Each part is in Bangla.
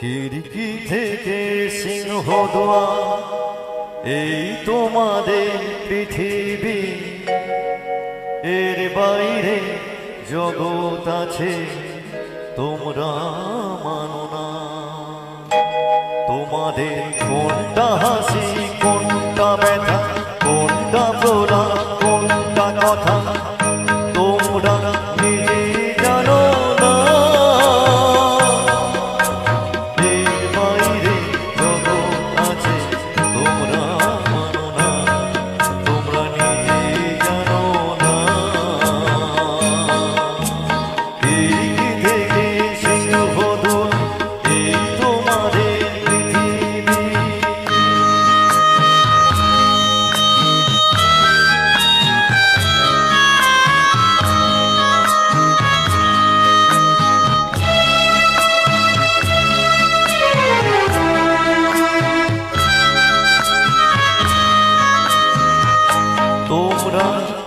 খিড়কি থেকে সিংহ দোয়া এই তোমাদের পৃথিবী। এর বাইরে জগৎ আছে, তোমরা মানো না। তোমাদের কোনটা হাসি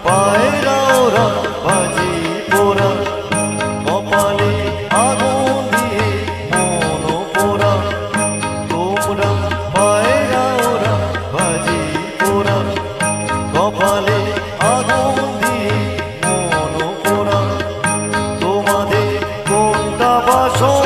পায়রা ওরা বাজি পোড়া। কপালে আগুন দিয়ে মন পোড়া। তোমরা পায়রা ওরা বাজি পোড়া। কপালে আগুন দিয়ে মন পোড়া। তোমাদের কোনটা বাসন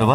এই